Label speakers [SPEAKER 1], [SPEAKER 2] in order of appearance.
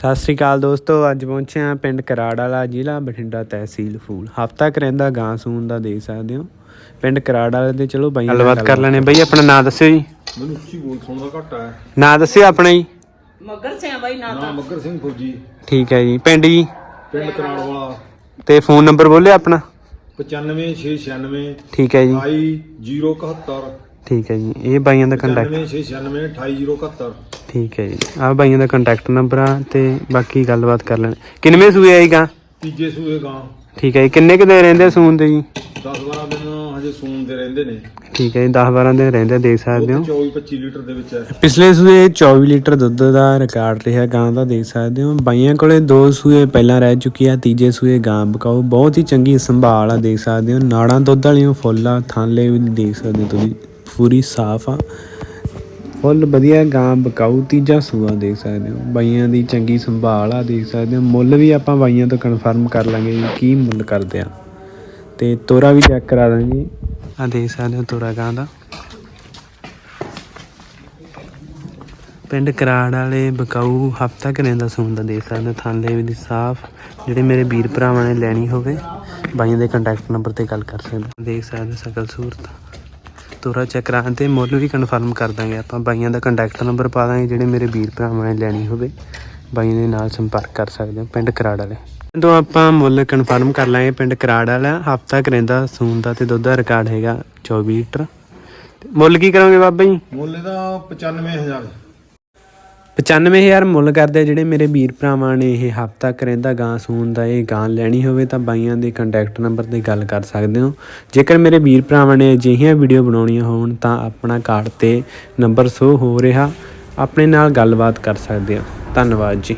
[SPEAKER 1] ਸਤਿ ਸ੍ਰੀ ਅਕਾਲ ਦੋਸਤੋ ਅੱਜ ਪਹੁੰਚੇ ਆ ਪਿੰਡ ਕਰਾੜ ਵਾਲਾ ਜ਼ਿਲ੍ਹਾ ਬਠਿੰਡਾ ਤਹਿਸੀਲ ਫੂਲ। ਹਫਤਾ ਕਰੈਂਦਾ ਗਾਂ ਸੂਨ ਦਾ ਦੇਖ ਸਕਦੇ ਹੋ। ਪਿੰਡ ਕਰਾੜ ਵਾਲੇ ਦੇ ਚਲੋ ਬਾਈ ਗੱਲਬਾਤ ਕਰ ਲੈਣੇ ਬਈ ਆਪਣਾ ਨਾਂ ਦੱਸਿਓ ਜੀ।
[SPEAKER 2] ਮੈਨੂੰ ਉੱਚੀ ਬੋਲ ਸੁਣਦਾ ਘੱਟ ਹੈ।
[SPEAKER 1] ਨਾਂ ਦੱਸਿਓ ਆਪਣਾ ਜੀ।
[SPEAKER 3] ਮਗਰ ਸਿਆ ਬਾਈ ਨਾ
[SPEAKER 2] ਨਾਮ ਮੱਗਰ ਸਿੰਘ ਫੌਜੀ।
[SPEAKER 1] ਠੀਕ ਹੈ ਜੀ। ਪਿੰਡ ਜੀ?
[SPEAKER 2] ਪਿੰਡ ਕਰਾੜ ਵਾਲਾ
[SPEAKER 1] ਤੇ ਫੋਨ ਨੰਬਰ ਬੋਲਿਓ ਆਪਣਾ।
[SPEAKER 2] 95696
[SPEAKER 1] ਠੀਕ ਹੈ ਜੀ।
[SPEAKER 2] 28071
[SPEAKER 1] ਠੀਕ ਹੈ ਜੀ। ਇਹ ਬਾਈਆਂ ਦਾ ਕੰਟੈਕਟ
[SPEAKER 2] 95696 28071
[SPEAKER 1] ਠੀਕ ਹੈ ਜੀ। ਆਹ ਬਾਈਆਂ ਦਾ ਕੰਟੈਕਟ ਨੰਬਰ ਆ ਤੇ ਬਾਕੀ ਗੱਲਬਾਤ ਕਰ ਲੈਣ। ਕਿੰਨਵੇਂ ਸੂਏ ਆਈ ਗਾਂ?
[SPEAKER 2] ਤੀਜੇ ਸੂਏ ਗਾਂ।
[SPEAKER 1] ਠੀਕ ਹੈ ਜੀ। ਕਿੰਨੇ ਕੁ ਦੇ ਰਹਿੰਦੇ ਆ ਸੂਨ ਦੇ ਜੀ?
[SPEAKER 2] 10 12 ਦਿਨ ਹਜੇ ਸੂਣ ਦੇ ਰਹਿੰਦੇ ਨੇ।
[SPEAKER 1] ਠੀਕ ਹੈ ਜੀ 10 12 ਦਿਨ ਰਹਿੰਦੇ ਆ, ਦੇਖ ਸਕਦੇ ਹੋ।
[SPEAKER 2] 24 25 ਲੀਟਰ ਦੇ ਵਿੱਚ ਹੈ।
[SPEAKER 1] ਪਿਛਲੇ ਸੂਏ 24 ਲੀਟਰ ਦੁੱਧ ਦਾ ਰਿਕਾਰਡ ਰਿਹਾ ਗਾਂ ਦਾ ਦੇਖ ਸਕਦੇ ਹੋ। ਬਾਈਆਂ ਕੋਲੇ ਦੋ ਸੂਏ ਪਹਿਲਾਂ ਰਹਿ ਚੁੱਕੀ ਆ ਤੀਜੇ ਸੂਏ ਗਾਂ ਬਕਾਊ। ਬਹੁਤ ਹੀ ਚੰਗੀ ਸੰਭਾਲ ਆ ਦੇਖ ਸਕਦੇ ਹੋ। ਨਾੜਾਂ ਦੁੱਧ ਵਾਲੀਆਂ ਫੁੱਲ ਆ ਥਾਲੇ ਵੀ ਦੇਖ ਸਕਦੇ ਹੋ ਤੁਸੀਂ। ਪੂਰੀ ਸਾਫ਼ ਆ। ਫੁੱਲ ਵਧੀਆ ਗਾਂ ਬਕਾਊ ਤੀਜਾ ਸੂਆ ਦੇਖ ਸਕਦੇ ਹੋ। ਬਾਈਆਂ ਦੀ ਚੰਗੀ ਸੰਭਾਲ ਆ ਦੇਖ ਸਕਦੇ ਹੋ। ਮੁੱਲ ਵੀ ਆਪਾਂ ਬਾਈਆਂ ਤੋਂ ਕਨਫਰਮ ਕਰ ਲਾਂਗੇ ਵੀ ਕੀ ਮੁੱਲ ਕਰਦੇ ਆ। ਤੇ ਤੋਰਾ ਵੀ ਚੈੱਕ ਕਰਾ ਦਾਂਗੇ। ਆ ਦੇਖ ਸਕਦੇ ਹੋ ਤੋਰਾ ਗਾਂ ਦਾ। ਪਿੰਡ ਕਰਾੜ ਵਾਲੇ ਬਕਾਊ ਹਫਤਾ ਕਰੇ ਦਾ ਸੂਣ ਦਾ ਦੇਖ ਸਕਦੇ ਹੋ। ਥਾਲੇ ਵੀ ਦੀ ਸਾਫ਼, ਜਿਹੜੇ ਮੇਰੇ ਵੀਰ ਭਰਾਵਾਂ ਨੇ ਲੈਣੀ ਹੋਵੇ, ਬਾਈਆਂ ਦੇ ਕੰਟੈਕਟ ਨੰਬਰ ਤੇ ਗੱਲ ਕਰ ਸਕਦੇ ਦੇਖ ਸਕਦੇ ਹੋ ਸਕਲ ਸੂਰਤ। ਤੋਰਾ ਚੈੱਕ ਕਰਾਂ ਤੇ ਮੁੱਲ ਵੀ ਕਨਫਰਮ ਕਰ ਦਾਂਗੇ। ਆਪਾਂ ਬਾਈਆਂ ਦਾ ਕੰਟੈਕਟ ਨੰਬਰ ਪਾ ਦਾਂਗੇ, ਜਿਹੜੇ ਮੇਰੇ ਵੀਰ ਭਰਾਵਾਂ ਨੇ ਲੈਣੀ ਹੋਵੇ। ਬਾਈ ਦੇ ਨਾਲ ਸੰਪਰਕ ਕਰ ਸਕਦੇ ਹੋ, ਪਿੰਡ ਕਰਾੜ ਵਾਲੇ। ਤੋਂ ਆਪਾਂ ਮੁੱਲ ਕਨਫਰਮ ਕਰ ਲਾਂਗੇ, ਪਿੰਡ ਕਰਾੜ ਵਾਲਾ, ਹਫਤਾ ਕਰੇਂਦਾ ਸੂਨ ਦਾ ਤੇ ਦੁੱਧ ਦਾ ਰਿਕਾਰਡ ਹੈਗਾ 24 ਲੀਟਰ। ਤੇ ਮੁੱਲ ਕੀ ਕਰੋਗੇ ਬਾਬਾ ਜੀ?
[SPEAKER 2] ਮੁੱਲ ਇਹਦਾ 95000
[SPEAKER 1] 95000 ਮੁੱਲ ਕਰਦੇ ਜਿਹੜੇ ਮੇਰੇ ਵੀਰ ਭਰਾਵਾਂ ਨੇ ਇਹ ਹਫਤਾ ਕਰੇਂਦਾ ਗਾਂ ਸੂਣ ਦਾ, ਇਹ ਗਾਂ ਲੈਣੀ ਹੋਵੇ ਤਾਂ ਬਾਈਆਂ ਦੇ ਕੰਟੈਕਟ ਨੰਬਰ ਤੇ ਗੱਲ ਕਰ ਸਕਦੇ ਹੋ। ਜੇਕਰ ਮੇਰੇ ਵੀਰ ਭਰਾਵਾਂ ਨੇ ਅਜਿਹੀਆਂ ਵੀਡੀਓ ਬਣਾਉਣੀਆਂ ਹੋਣ ਤਾਂ ਆਪਣਾ ਕਾਰਡ ਤੇ ਨੰਬਰ ਸ਼ੋ ਹੋ ਰਿਹਾ। ਆਪਣੇ ਨਾਲ ਗੱਲਬਾਤ ਕਰ ਸਕਦੇ ਹੋ। ਧੰਨਵਾਦ ਜੀ।